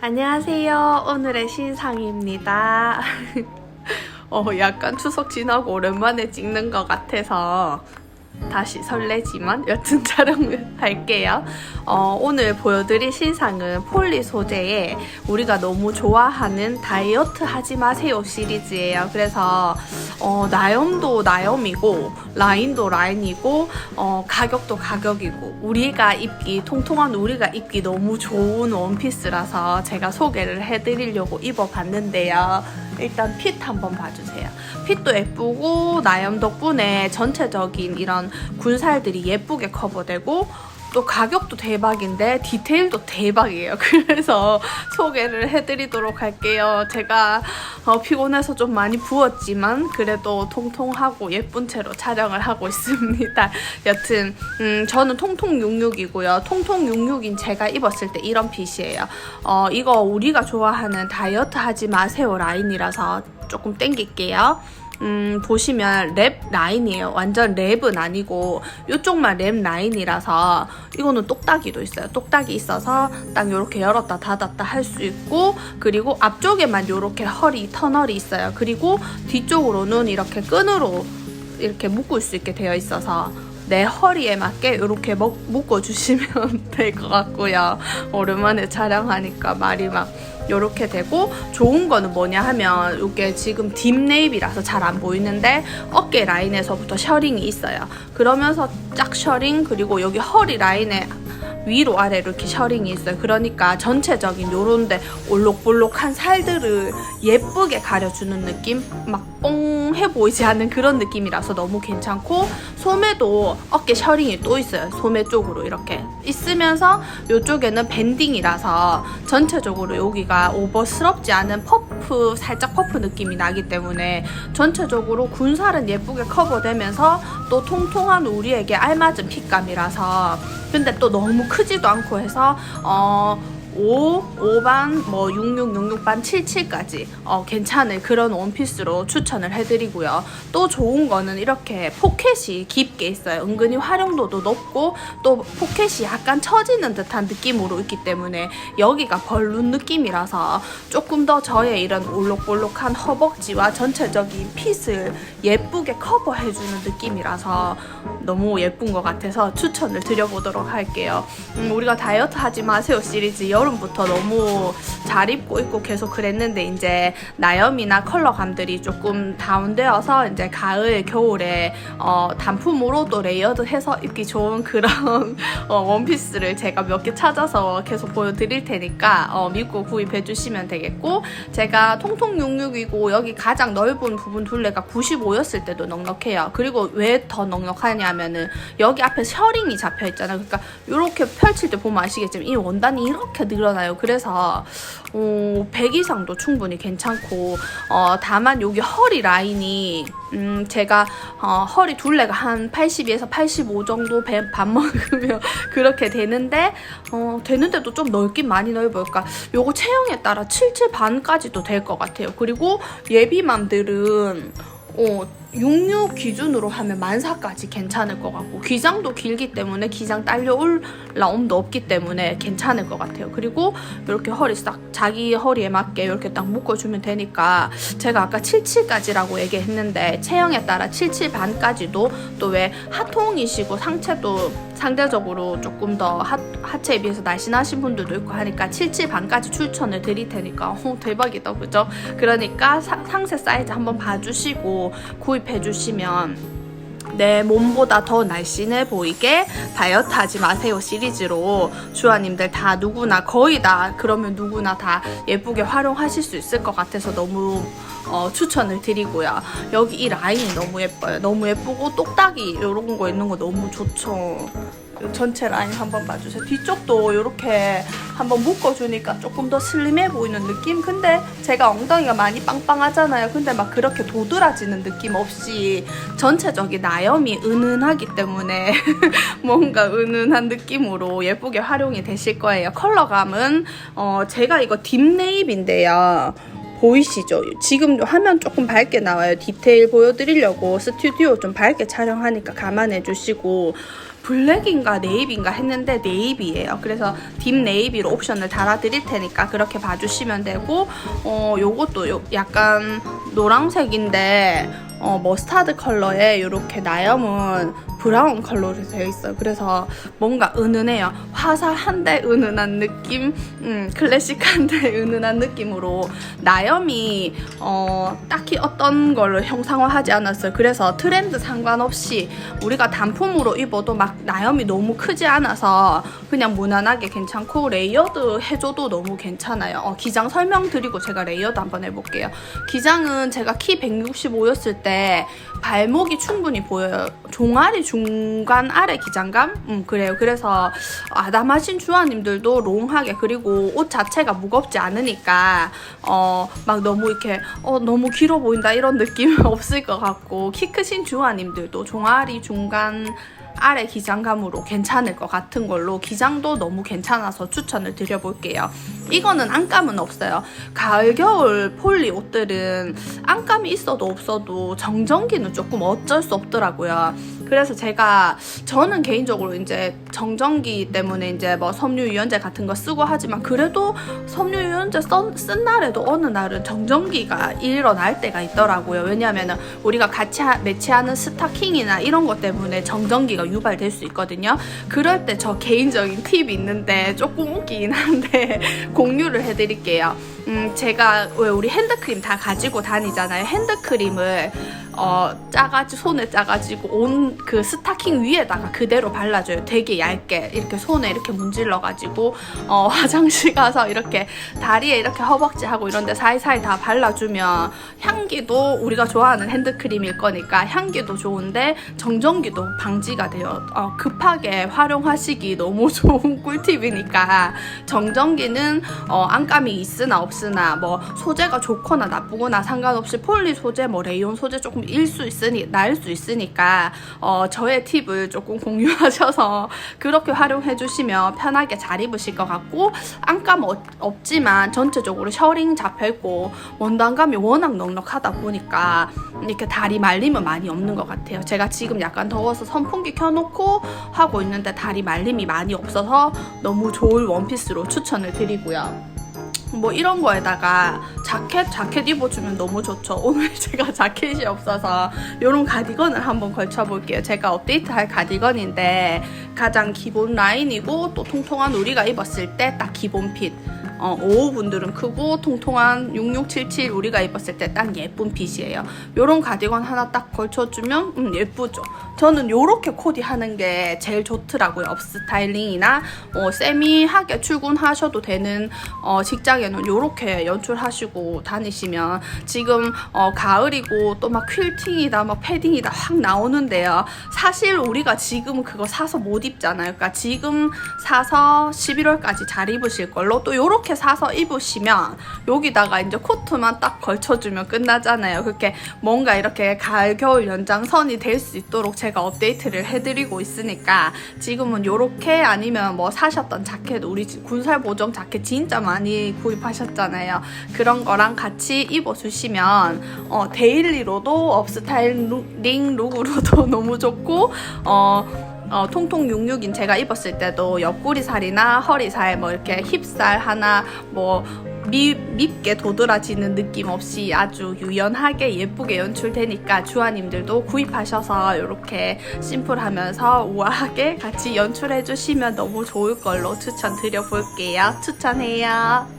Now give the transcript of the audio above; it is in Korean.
안녕하세요. 오늘의 신상입니다. 어, 약간 추석 지나고 오랜만에 찍는 것 같아서 다시 설레지만 여튼 촬영을 할게요. 어, 오늘 보여드릴 신상은 폴리 소재의 우리가 너무 좋아하는 다이어트 하지 마세요 시리즈예요. 그래서 어, 나염도 나염이고 라인도 라인이고 어, 가격도 가격이고 우리가 입기 통통한 우리가 입기 너무 좋은 원피스라서 제가 소개를 해드리려고 입어봤는데요. 일단 핏 한번 봐주세요. 핏도 예쁘고 나염 덕분에 전체적인 이런 군살들이 예쁘게 커버되고 또 가격도 대박인데 디테일도 대박이에요. 그래서 소개를 해드리도록 할게요. 제가 어, 피곤해서 좀 많이 부었지만 그래도 통통하고 예쁜 채로 촬영을 하고 있습니다. 여튼 음, 저는 통통 66이고요. 통통 66인 제가 입었을 때 이런 핏이에요. 어, 이거 우리가 좋아하는 다이어트 하지 마세요 라인이라서 조금 땡길게요. 음, 보시면 랩 라인이에요. 완전 랩은 아니고 이쪽만 랩 라인이라서 이거는 똑딱이도 있어요. 똑딱이 있어서 딱 이렇게 열었다 닫았다 할 수 있고 그리고 앞쪽에만 이렇게 허리 터널이 있어요. 그리고 뒤쪽으로는 이렇게 끈으로 이렇게 묶을 수 있게 되어 있어서 내 허리에 맞게 이렇게 묶어주시면 될 것 같고요. 오랜만에 촬영하니까 말이 막 이렇게 되고 좋은 거는 뭐냐 하면 이게 지금 딥네입이라서 잘 안 보이는데 어깨 라인에서부터 셔링이 있어요. 그러면서 짝 셔링 그리고 여기 허리 라인에 위로 아래로 이렇게 셔링이 있어요. 그러니까 전체적인 요런데 올록볼록한 살들을 예쁘게 가려주는 느낌? 막 뽕해 보이지 않는 그런 느낌이라서 너무 괜찮고 소매도 어깨 셔링이 또 있어요. 소매 쪽으로 이렇게 있으면서 이쪽에는 밴딩이라서 전체적으로 여기가 오버스럽지 않은 퍼프 살짝 퍼프 느낌이 나기 때문에 전체적으로 군살은 예쁘게 커버되면서 또 통통한 우리에게 알맞은 핏감이라서 근데 또 너무 크지도 않고 해서 어 5, 5반, 뭐 66, 66반, 77까지 어, 괜찮은 그런 원피스로 추천을 해드리고요. 또 좋은 거는 이렇게 포켓이 깊게 있어요. 은근히 활용도도 높고 또 포켓이 약간 처지는 듯한 느낌으로 있기 때문에 여기가 벌룬 느낌이라서 조금 더 저의 이런 올록볼록한 허벅지와 전체적인 핏을 예쁘게 커버해주는 느낌이라서 너무 예쁜 것 같아서 추천을 드려보도록 할게요. 음, 우리가 다이어트 하지 마세요 시리즈 여 름부터 너무 잘 입고 있고 계속 그랬는데 이제 나염이나 컬러감들이 조금 다운되어서 이제 가을 겨울에 어, 단품으로도 레이어드 해서 입기 좋은 그런 어, 원피스를 제가 몇 개 찾아서 계속 보여드릴 테니까 어, 믿고 구입해 주시면 되겠고 제가 통통 66이고 여기 가장 넓은 부분 둘레가 95였을 때도 넉넉해요. 그리고 왜 더 넉넉하냐면은 여기 앞에 셔링이 잡혀 있잖아요. 그러니까 이렇게 펼칠 때 보면 아시겠지만 이 원단이 이렇게 늘 어나요. 그래서 어, 100 이상도 충분히 괜찮고 어, 다만 여기 허리 라인이 음, 제가 어, 허리 둘레가 한 82에서 85 정도 배- 밥 먹으면 그렇게 되는데 어, 되는데도 좀 넓긴 많이. 그러니까 요거 체형에 따라 77 반까지도 될 것 같아요. 그리고 예비맘들은 어, 66 기준으로 하면 만사까지 괜찮을 것 같고 기장도 길기 때문에 기장 딸려 올라옴도 없기 때문에 괜찮을 것 같아요. 그리고 이렇게 허리 싹 자기 허리에 맞게 이렇게 딱 묶어주면 되니까 제가 아까 77까지라고 얘기했는데 체형에 따라 77 반까지도 또 왜 하통이시고 상체도 상대적으로 조금 더 하, 하체에 비해서 날씬하신 분들도 있고 하니까 77 반까지 추천을 드릴 테니까 어, 대박이다 그죠? 그러니까 사- 상세 사이즈 한번 봐주시고 구입해 주시면 내 몸보다 더 날씬해 보이게 다이어트 하지 마세요 시리즈로 주아님들 다 누구나 거의 다 그러면 누구나 다 예쁘게 활용하실 수 있을 것 같아서 너무 어, 추천을 드리고요. 여기 이 라인이 너무 예뻐요. 너무 예쁘고 똑딱이 이런 거 있는 거 너무 좋죠. 요 전체 라인 한번 봐주세요. 뒤쪽도 이렇게 한번 묶어주니까 조금 더 슬림해 보이는 느낌? 근데 제가 엉덩이가 많이 빵빵하잖아요. 근데 막 그렇게 도드라지는 느낌 없이 전체적인 나염이 은은하기 때문에 뭔가 은은한 느낌으로 예쁘게 활용이 되실 거예요. 컬러감은 어, 제가 이거 딥네잎인데요. 보이시죠? 지금 화면 조금 밝게 나와요. 디테일 보여드리려고 스튜디오 좀 밝게 촬영하니까 감안해 주시고 블랙인가 네이비인가 했는데 네이비예요. 그래서 딥 네이비로 옵션을 달아드릴 테니까 그렇게 봐주시면 되고 어 요것도 요 약간 노란색인데 어 머스타드 컬러에 이렇게 나염은 브라운 컬러로 되어 있어요. 그래서 뭔가 은은해요. 화사한데 은은한 느낌, 음, 클래식한데 은은한 느낌으로 나염이 어, 딱히 어떤 걸로 형상화하지 않았어요. 그래서 트렌드 상관없이 우리가 단품으로 입어도 막 나염이 너무 크지 않아서 그냥 무난하게 괜찮고 레이어드 해줘도 너무 괜찮아요. 어, 기장 설명드리고 제가 레이어드 한번 해볼게요. 기장은 제가 키 165였을 때 발목이 충분히 보여요. 종아리 중간 아래 기장감? 음, 그래요. 그래서 아담하신 주아님들도 롱하게 그리고 옷 자체가 무겁지 않으니까 어, 막 너무 이렇게 어, 너무 길어 보인다 이런 느낌은 없을 것 같고 키 크신 주아님들도 종아리 중간 아래 기장감으로 괜찮을 것 같은 걸로 기장도 너무 괜찮아서 추천을 드려볼게요. 이거는 안감은 없어요. 가을 겨울 폴리 옷들은 안감이 있어도 없어도 정전기는 조금 어쩔 수 없더라고요. 그래서 제가 저는 개인적으로 이제 정전기 때문에 이제 뭐 섬유 유연제 같은 거 쓰고 하지만 그래도 섬유 유연제 쓴, 쓴 날에도 어느 날은 정전기가 일어날 때가 있더라고요. 왜냐하면 우리가 같이 하- 매치하는 스타킹이나 이런 것 때문에 정전기가 유발될 수 있거든요. 그럴 때 저 개인적인 팁이 있는데 조금 웃기긴 한데 공유를 해드릴게요. 음, 제가 왜 우리 핸드크림 다 가지고 다니잖아요. 핸드크림을 어, 짜가지고 손에 짜가지고 온 그 스타킹 위에다가 그대로 발라줘요. 되게 얇게 이렇게 손에 이렇게 문질러가지고 어, 화장실 가서 이렇게 다리에 이렇게 허벅지 하고 이런데 사이사이 다 발라주면 향기도 우리가 좋아하는 핸드크림일 거니까 향기도 좋은데 정전기도 방지가 돼요. 어, 급하게 활용하시기 너무 좋은 꿀팁이니까 정전기는 어, 안감이 있으나 없으나 뭐 소재가 좋거나 나쁘거나 상관없이 폴리 소재 뭐 레이온 소재 조금 일수 있으니 날수 있으니까 어, 저의 팁을 조금 공유하셔서 그렇게 활용해 주시면 편하게 잘 입으실 것 같고 안감 없, 없지만 전체적으로 셔링 잡혀 있고 원단감이 워낙 넉넉하다 보니까 이렇게 다리 말림은 많이 없는 것 같아요. 제가 지금 약간 더워서 선풍기 켜놓고 하고 있는데 다리 말림이 많이 없어서 너무 좋을 원피스로 추천을 드리고요. 뭐 이런 거에다가 자켓 자켓 입어주면 너무 좋죠. 오늘 제가 자켓이 없어서 이런 가디건을 한번 걸쳐볼게요. 제가 업데이트할 가디건인데 가장 기본 라인이고 또 통통한 우리가 입었을 때 딱 기본 핏. 어, 55분들은 크고 통통한 6677 우리가 입었을 때 딱 예쁜 핏이에요. 요런 가디건 하나 딱 걸쳐주면 음, 예쁘죠. 저는 요렇게 코디 하는 게 제일 좋더라고요. 업 스타일링이나 어, 세미하게 출근하셔도 되는 어, 직장에는 요렇게 연출하시고 다니시면 지금 어, 가을이고 또 막 퀼팅이다 막 패딩이다 확 나오는데요. 사실 우리가 지금 그거 사서 못 입잖아요. 그러니까 지금 사서 11월까지 잘 입으실 걸로 또 요렇게 사서 입으시면 여기다가 이제 코트만 딱 걸쳐주면 끝나잖아요. 그렇게 뭔가 이렇게 가을 겨울 연장선이 될 수 있도록 제가 업데이트를 해드리고 있으니까 지금은 요렇게 아니면 뭐 사셨던 자켓 우리 집 군살 보정 자켓 진짜 많이 구입하셨잖아요. 그런 거랑 같이 입어주시면 어, 데일리로도 업스타일링 룩으로도 너무 좋고 어. 어, 통통 66인 제가 입었을 때도 옆구리 살이나 허리 살, 뭐 이렇게 힙살 하나, 뭐 미, 밉게 도드라지는 느낌 없이 아주 유연하게 예쁘게 연출되니까 주아님들도 구입하셔서 이렇게 심플하면서 우아하게 같이 연출해 주시면 너무 좋을 걸로 추천드려 볼게요. 추천해요.